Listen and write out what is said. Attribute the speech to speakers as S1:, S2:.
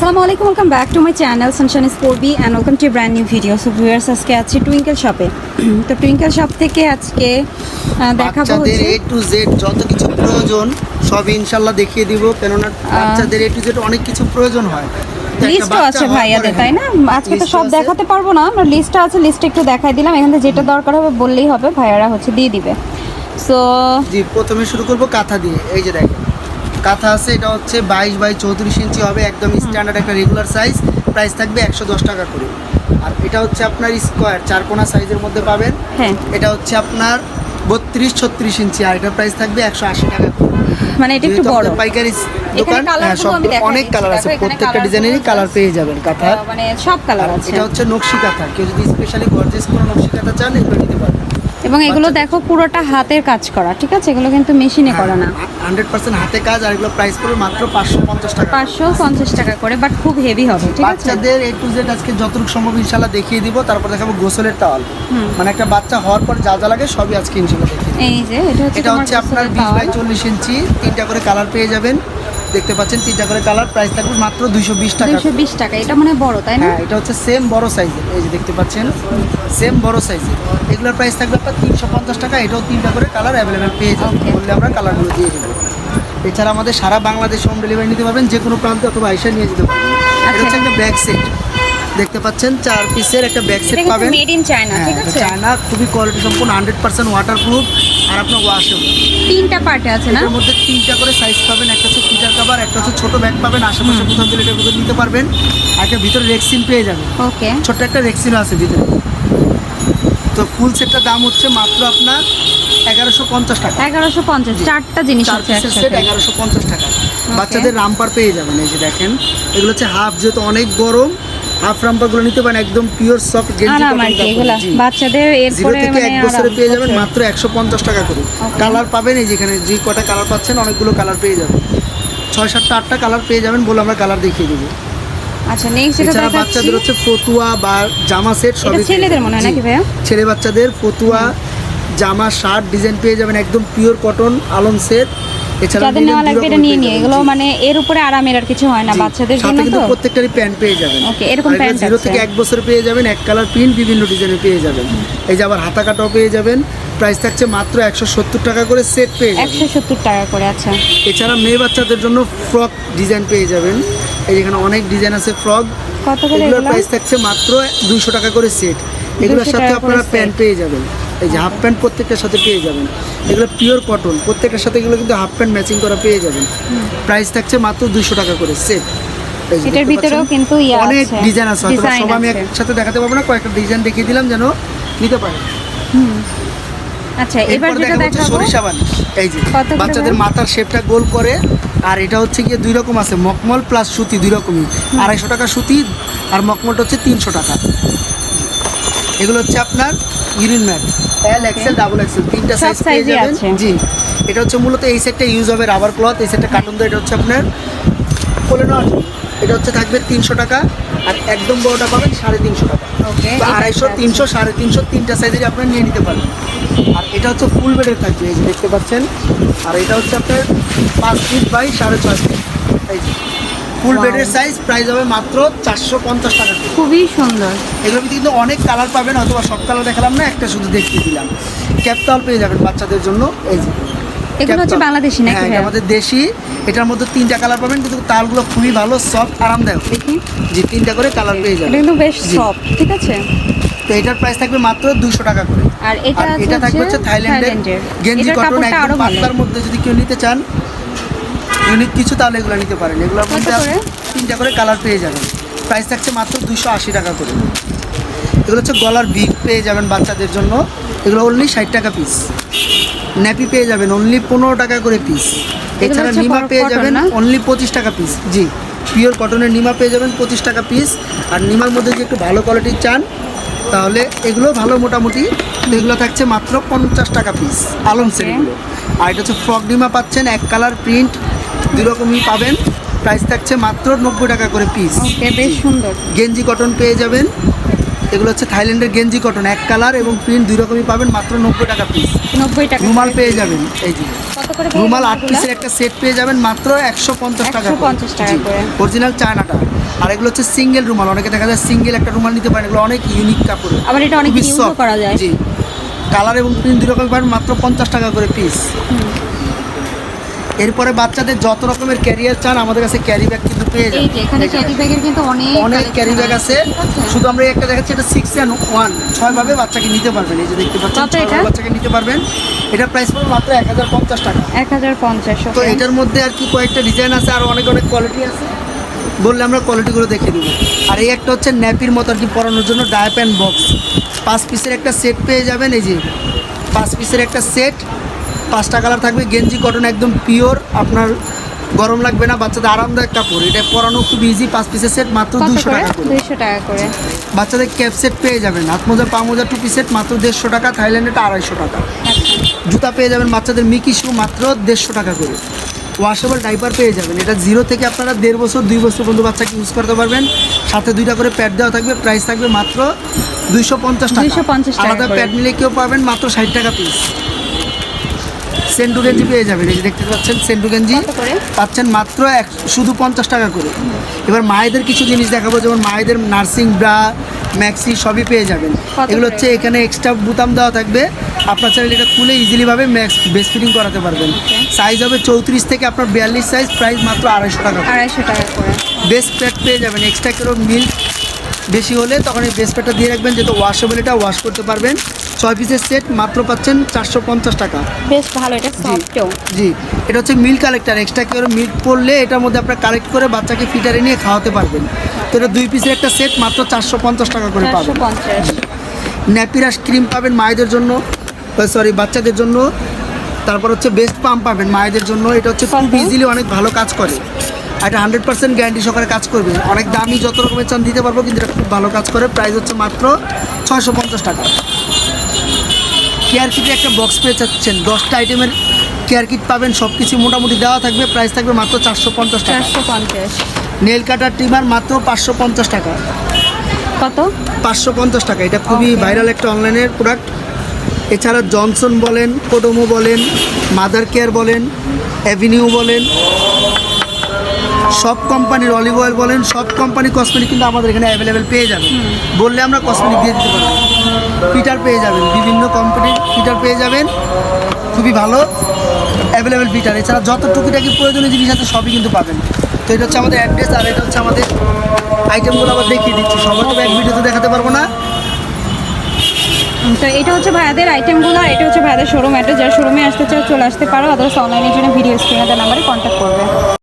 S1: আসসালামু আলাইকুম welcome back to my channel সানশান স্পোর্বি and welcome to brand new video so viewers আজকে আছি twinkle শপে তো টুইঙ্কেল শপ থেকে আজকে দেখাবো
S2: বাচ্চাদের এ টু জেড যত কিছু প্রয়োজন সব ইনশাল্লাহ দেখিয়ে দিব। কেননা বাচ্চাদের এ টু জেড অনেক কিছু প্রয়োজন হয়।
S1: লিস্টও আছে ভাইয়াদের তাই না? আজকে তো সব দেখাতে পারব না আমরা লিস্টটা আছে লিস্টটা একটু দেখাই দিলাম। এখান থেকে যেটা দরকার হবে বললেই হবে ভাইয়ারা হচ্ছে দিয়ে দিবে। সো
S2: জি প্রথমে শুরু করব কাঁথা দিয়ে। এই যে দেখেন। কাঁথা আছে এটা হচ্ছে বাইশ বাই চৌত্রিশ ইঞ্চি হবে একদম স্ট্যান্ডার্ড একটা রেগুলার সাইজ প্রাইস থাকবে একশো দশ টাকা করে। আর এটা হচ্ছে আপনার স্কোয়ার চারকোনা সাইজের মধ্যে পাবেন।
S1: হ্যাঁ।
S2: এটা হচ্ছে আপনার বত্রিশ ছত্রিশ ইঞ্চি আর এটা প্রাইস থাকবে একশো আশি টাকা করে।
S1: মানে এটা একটু বড়।
S2: পাইকারি দোকান হ্যাঁ, সব অনেক কালার আছে প্রত্যেকটা ডিজাইনেরই কালার পেয়ে যাবেন কাঁথার
S1: আহ, মানে সব কালার আছে।
S2: এটা হচ্ছে নকশি কাঁথা কেউ যদি স্পেশালি গর্জেস কোনো নকশি কাঁথা চান এগুলো নিতে পারবেন।
S1: এবং এগুলো দেখো পুরোটা হাতের কাজ করা ঠিক আছে? এগুলো কিন্তু মেশিনে করা না।
S2: হান্ড্রেড পার্সেন্ট হাতে কাজ আর এগুলো প্রাইস পড়বে মাত্র পাঁচশো পঞ্চাশ টাকা
S1: পাঁচশো পঞ্চাশ টাকা করে বাট খুব হেভি হবে ঠিক আছে?
S2: বাচ্চাদের এ টু জেড আজকে যতটুকু সম্ভব ইনশাল্লাহ দেখিয়ে দিব তারপর দেখাবো গোসলের তাওয়াল।
S1: হুম।
S2: মানে একটা বাচ্চা হওয়ার পর যা যা লাগে সবই আজকে ইনশাল্লাহ দেখিয়ে
S1: এই যে এটা হচ্ছে
S2: আপনার
S1: গোসলের
S2: বিশ বাই
S1: towel।
S2: চল্লিশ ইঞ্চি তিনটা করে কালার পেয়ে যাবেন। দেখতে পাচ্ছেন তিনটা করে কালার প্রাইস থাকবে মাত্র দুইশো বিশ টাকা।
S1: দুইশো বিশ টাকা এটা মানে বড় তাই না?
S2: হ্যাঁ এটা হচ্ছে সেম বড় সাইজের এই যে দেখতে পাচ্ছেন সেম বড় সাইজের এগুলোর প্রাইস থাকবে আপনার তিনশো পঞ্চাশ টাকা এটাও তিনটা করে কালার অ্যাভেলেবেল পেয়ে যাবেন. বললে আমরা কালারগুলো দিয়ে দেবো। এছাড়া আমাদের সারা বাংলাদেশ হোম ডেলিভারি নিতে পারবেন যে কোনো প্রান্তে অথবা আইসা নিয়ে যেতে পারবেন। এটা
S1: আচ্ছা।
S2: হচ্ছে একটা ব্যাক সেট দেখতে পাচ্ছেন চার পিসের একটা ব্যাক সেট পাবেন।
S1: মেড ইন চায়না ঠিক আছে?
S2: চায়না খুবই কোয়ালিটি সম্পূর্ণ হান্ড্রেড পার্সেন্ট ওয়াটার প্রুফ আর আপনার ওয়াশেবল
S1: তিনটা পার্টে আছে না?
S2: এটার মধ্যে তিনটা করে সাইজ পাবেন একটা হচ্ছে ফিটার কাভার একটা হচ্ছে ছোট ব্যাগ পাবেন আশেপাশে কোথাও গেলে এটার ভিতরে নিতে পারবেন আর একটা ভিতরে রেক্সিন পেয়ে যাবেন।
S1: ওকে।
S2: ছোট্ট একটা রেক্সিনও আছে ভিতরে। তো ফুল সেটটার দাম হচ্ছে মাত্র আপনার এগারোশো পঞ্চাশ টাকা।
S1: এগারোশো পঞ্চাশ চারটা জিনিস
S2: চার
S1: আছে
S2: সেট এগারোশো পঞ্চাশ টাকা। বাচ্চাদের রামপার পেয়ে যাবেন এই যে দেখেন। এগুলো হচ্ছে হাফ যেহেতু অনেক গরম হাফ রামপারগুলো নিতে পারেন একদম পিওর সফট গেঞ্জি
S1: বাচ্চাদের এরপরে
S2: থেকে
S1: মানে
S2: এক বছরে পেয়ে যাবেন মাত্র একশো পঞ্চাশ টাকা করে। কালার পাবেন এই যেখানে যে কটা কালার পাচ্ছেন অনেকগুলো কালার পেয়ে যাবেন। ছয় সাতটা আটটা কালার পেয়ে যাবেন বলে আমরা কালার দেখিয়ে দেবো।
S1: আচ্ছা নেক্সট এটা দেখাচ্ছি
S2: বাচ্চাদের হচ্ছে ফতুয়া বা জামা সেট সবই
S1: ছেলেদের মনে হয় নাকি ভাইয়া?
S2: ছেলে বাচ্চাদের ফতুয়া জামা শার্ট ডিজাইন পেয়ে যাবেন একদম পিওর কটন আলম সেট
S1: যাদের নেওয়া লাগবে এটা নিয়ে নিয়ে। এগুলো মানে এর উপরে আরামের আর কিছু হয় না বাচ্চাদের জন্য তো?
S2: প্রত্যেকটারই প্যান্ট পেয়ে যাবেন।
S1: Okay, এরকম প্যান্ট
S2: জিরো থেকে এক বছর পেয়ে যাবেন এক কালার প্রিন্ট বিভিন্ন ডিজাইনের পেয়ে যাবেন। এই যে আবার হাতা কাটাও পেয়ে যাবেন প্রাইস থাকছে মাত্র একশো সত্তর টাকা করে সেট পেয়ে যাবেন।
S1: একশো সত্তর টাকা করে আচ্ছা।
S2: এছাড়া মেয়ে বাচ্চাদের জন্য ফ্রক ডিজাইন পেয়ে যাবেন। এই যেখানে অনেক ডিজাইন আছে ফ্রক
S1: কত করে
S2: এগুলোর প্রাইস থাকছে মাত্র দুইশো টাকা করে সেট এগুলোর সাথে আপনারা প্যান্ট পেয়ে যাবেন। এই যে হাফ প্যান্ট প্রত্যেকটার সাথে পেয়ে যাবেন। এগুলো পিওর কটন প্রত্যেকটার সাথে এগুলো কিন্তু হাফ প্যান্ট ম্যাচিং করা পেয়ে যাবেন। প্রাইস থাকছে মাত্র দুইশো টাকা করে সেট
S1: এটার ভিতরেও কিন্তু ইয়ে
S2: অনেক ডিজাইন আছে সব আমি একসাথে দেখাতে পারব না কয়েকটা ডিজাইন দেখিয়ে দিলাম যেন নিতে পারেন
S1: আচ্ছা এবার যেটা দেখাবো
S2: সরিষা বানিশ এই যে বাচ্চাদের মাথার শেপটা গোল করে আর এটা হচ্ছে গিয়ে দুই রকম আছে মকমল প্লাস সুতি দুই রকমই। আড়াইশো টাকা সুতি আর মকমলটা হচ্ছে তিনশো টাকা। এগুলো হচ্ছে আপনার urine mat L XL double XL তিনটা সাইজ পেয়ে যাবেন। জি। এটা হচ্ছে মূলত এই সেটটা ইউজ হবে রাবার ক্লথ এই সেটটা কার্টুন এটা হচ্ছে আপনার কোলে নেওয়ার জন্য। এটা হচ্ছে থাকবে তিনশো টাকা আর একদম বড়টা পাবেন সাড়ে তিনশো টাকা।
S1: ওকে
S2: আড়াইশো তিনশো সাড়ে তিনশো তিনটা সাইজেরই আপনারা নিয়ে নিতে পারবেন। আর এটা হচ্ছে ফুল বেডের থাকবে এই যে দেখতে পাচ্ছেন। আর এটা হচ্ছে আপনার পাঁচ ফিট বাই সাড়ে ছয় ফিট এই যে। ফুল বেডের সাইজ প্রাইস হবে মাত্র চারশো পঞ্চাশ টাকা
S1: খুবই সুন্দর।
S2: এগুলোর কিন্তু অনেক কালার পাবেন অথবা সব কালার দেখালাম না একটা শুধু দেখিয়ে দিলাম। ক্যাপতাল পেয়ে যাবেন বাচ্চাদের জন্য। এই যে
S1: এগুলো হচ্ছে বাংলাদেশি নাকি
S2: হ্যাঁ আমাদের দেশি। এটার মধ্যে তিনটা কালার পাবেন কিন্তু তালগুলো খুবই ভালো সফট আরামদায়ক।
S1: দেখি।
S2: জি তিনটা করে কালার পেয়ে যাবেন।
S1: কিন্তু বেশ। সফট ঠিক আছে?
S2: তো এটার প্রাইস থাকবে মাত্র দুশো টাকা করে।
S1: আর এটা
S2: এটা থাকবে হচ্ছে থাইল্যান্ডের গেঞ্জি কটন একদম পাতলার মধ্যে যদি কেউ নিতে চান ইউনিক কিছু তাহলে এগুলো নিতে পারেন। এগুলোর
S1: কত
S2: মধ্যে? তিনটা করে কালার পেয়ে যাবেন। প্রাইস থাকছে মাত্র দুশো আশি টাকা করে। এগুলো হচ্ছে গলার বিগ পেয়ে যাবেন বাচ্চাদের জন্য। এগুলো অনলি ষাট টাকা পিস ন্যাপি পেয়ে যাবেন অনলি পনেরো টাকা করে পিস এছাড়া নিমা পেয়ে যাবেন? অনলি পঁচিশ টাকা পিস জি পিওর কটনের নিমা পেয়ে যাবেন পঁচিশ টাকা পিস আর নিমার মধ্যে যদি একটু ভালো কোয়ালিটির চান তাহলে এগুলো ভালো মোটামুটি। এগুলো থাকছে মাত্র পঞ্চাশ টাকা পিস আলম সেটগুলো আর এটা হচ্ছে ফ্রক ডিমা পাচ্ছেন এক কালার প্রিন্ট দুই রকমই পাবেন। প্রাইস থাকছে মাত্র নব্বই টাকা করে পিস
S1: বেশ সুন্দর।
S2: গেঞ্জি কটন পেয়ে যাবেন। এগুলো হচ্ছে থাইল্যান্ডের গেঞ্জি কটন এক কালার এবং প্রিন্ট দুই রকমই পাবেন মাত্র নব্বই টাকা পিস
S1: নব্বই টাকা
S2: রুমাল পেয়ে যাবেন এই যে। রুমাল আট পিসের একটা সেট পেয়ে যাবেন মাত্র একশো পঞ্চাশ টাকা
S1: 150 টাকা
S2: অরিজিনাল চায়নাটা। আর এগুলো হচ্ছে সিঙ্গেল রুমাল। অনেকে দেখা যায় সিঙ্গেল একটা রুমাল নিতে পারেন এগুলো অনেক ইউনিক কাপড়
S1: আবার এটা অনেক
S2: soft।
S1: করা যায়।
S2: জি। কালার এবং প্রিন্ট দুই রকম পাবেন মাত্র পঞ্চাশ টাকা করে পিস এরপরে বাচ্চাদের যত রকমের ক্যারিয়ার চান আমাদের কাছে ক্যারি ব্যাগ কিন্তু পেয়ে যাবেন।
S1: যে এখানে ক্যারি ব্যাগের কিন্তু অনেক
S2: অনেক ক্যারি ব্যাগ আছে। শুধু আমরা এই একটা দেখাচ্ছি এটা সিক্স অ্যান্ড ওয়ান ছয় ভাবে বাচ্চাকে নিতে পারবেন এই যে দেখতে পাচ্ছেন
S1: এটা?
S2: বাচ্চাকে নিতে পারবেন। এটার প্রাইস পড়বে মাত্র এক হাজার পঞ্চাশ টাকা।
S1: এক হাজার পঞ্চাশ
S2: তো এটার মধ্যে আর কি কয়েকটা ডিজাইন আছে আর অনেক অনেক কোয়ালিটি আছে। বললে আমরা কোয়ালিটিগুলো দেখে দেবো আর এই একটা হচ্ছে ন্যাপির মতো আর কি পরানোর জন্য ডায়াপ অ্যান্ড বক্স পাঁচ পিসের একটা সেট পেয়ে যাবেন এই যে। পাঁচ পিসের একটা সেট পাঁচটা কালার থাকবে গেঞ্জি কটন একদম পিওর আপনার গরম লাগবে না বাচ্চাদের আরামদায়ক কাপড়। এটা পরানো খুব ইজি পাঁচ পিসের সেট মাত্র দুশো টাকা করে।
S1: দুইশো টাকা করে।
S2: বাচ্চাদের ক্যাপ সেট পেয়ে যাবেন হাত মোজা পা মোজা টু পিসেট মাত্র দেড়শো টাকা থাইল্যান্ডেটা আড়াইশো টাকা। জুতা পেয়ে যাবেন বাচ্চাদের মিকি শু মাত্র দেড়শো টাকা করে। ওয়াশেবল ডাইপার পেয়ে যাবেন এটা জিরো থেকে আপনারা দেড় বছর দুই বছর পর্যন্ত বাচ্চাকে ইউজ করতে পারবেন। সাথে দুইটা করে প্যাড দেওয়া থাকবে প্রাইস থাকবে মাত্র দুইশো পঞ্চাশ টাকা।
S1: 250 টাকা
S2: আলাদা প্যাড নিলে কেউ পাবেন মাত্র ষাট টাকা পিস সেন্টু গেঞ্জি পেয়ে যাবেন। এই যে দেখতে পাচ্ছেন সেন্টু গেঞ্জি পাচ্ছেন মাত্র এক শুধু পঞ্চাশ টাকা করে। এবার মায়েদের কিছু জিনিস দেখাবো যেমন মায়েদের নার্সিং ব্রা ম্যাক্সি সবই পেয়ে যাবেন। এগুলো হচ্ছে এখানে এক্সট্রা বুতাম দেওয়া থাকবে। আপনার চাইলে এটা খুলে ইজিলিভাবে ম্যাক্স বেস্ট ফিটিং করাতে পারবেন। সাইজ হবে চৌত্রিশ থেকে আপনার বিয়াল্লিশ সাইজ প্রাইস মাত্র আড়াইশো টাকা
S1: আড়াইশো টাকা করে।
S2: বেস্ট প্যাড পেয়ে যাবেন এক্সট্রা করে মিল্ক বেশি হলে তখন এই বেস্ট প্যাডটা দিয়ে রাখবেন যেহেতু ওয়াশেবল এটা ওয়াশ করতে পারবেন। ছয় পিসের সেট মাত্র পাচ্ছেন চারশো পঞ্চাশ টাকা।
S1: বেশ ভালো এটা সফটও
S2: জি এটা হচ্ছে মিল্ক কালেক্টার এক্সট্রা করে মিল্ক পড়লে এটার মধ্যে আপনার কালেক্ট করে বাচ্চাকে ফিটারে নিয়ে খাওয়াতে পারবেন। তো এটা দুই পিসের একটা সেট মাত্র চারশো পঞ্চাশ টাকা করে পাবেন। ন্যাপিরাস ক্রিম পাবেন মায়েদের জন্য সরি বাচ্চাদের জন্য। তারপর হচ্ছে বেস্ট পাম্প পাবেন মায়েদের জন্য। এটা হচ্ছে খুব ইজিলি অনেক ভালো কাজ করে। এটা হান্ড্রেড পার্সেন্ট গ্যারান্টি সহকারে কাজ করবে। অনেক দামি যত রকমের চান দিতে পারব কিন্তু এটা খুব ভালো কাজ করে। প্রাইস হচ্ছে মাত্র ছয়শো পঞ্চাশ টাকা। কেয়ার কিটের একটা বক্স পেয়ে যাচ্ছেন। দশটা আইটেমের কেয়ার কিট পাবেন সব কিছু মোটামুটি দেওয়া থাকবে। প্রাইস থাকবে মাত্র চারশো পঞ্চাশ টাকা।
S1: চারশো পঞ্চাশ।
S2: নেল কাটার ট্রিমার মাত্র পাঁচশো পঞ্চাশ টাকা।
S1: কত?
S2: পাঁচশো পঞ্চাশ টাকা। এটা খুবই ভাইরাল একটা অনলাইনের প্রোডাক্ট এছাড়া জনসন বলেন কোডোমো বলেন মাদার কেয়ার বলেন অ্যাভিনিউ বলেন সব কোম্পানির অলিভ অয়েল বলেন সব কোম্পানি কসমেটিক কিন্তু আমাদের এখানে অ্যাভেলেবেল পেয়ে যাবেন। বললে আমরা কসমেটিক দিয়ে দিতে পারব। ফিটার পেয়ে যাবেন বিভিন্ন কোম্পানির ফিটার পেয়ে যাবেন। খুবই ভালো অ্যাভেলেবেল ফিটার এছাড়া যত টুকিটাকি প্রয়োজনীয় জিনিস আছে সবই কিন্তু পাবেন। তো এটা হচ্ছে আমাদের অ্যাড্রেস আর এটা হচ্ছে আমাদের আইটেমগুলো আবার দেখিয়ে দিচ্ছি। সবার তো এক ভিডিওতে দেখাতে পারব না।
S1: তো এটা হচ্ছে ভাইয়াদের আইটেমগুলো আর এটা হচ্ছে ভাইয়াদের শোরুম অ্যাড্রেস যারা শোরুমে আসতে চাও চলে আসতে পারো। আদার্স অনলাইনের জন্য ভিডিও স্ক্রিনে নাম্বারে কন্ট্যাক্ট করবে।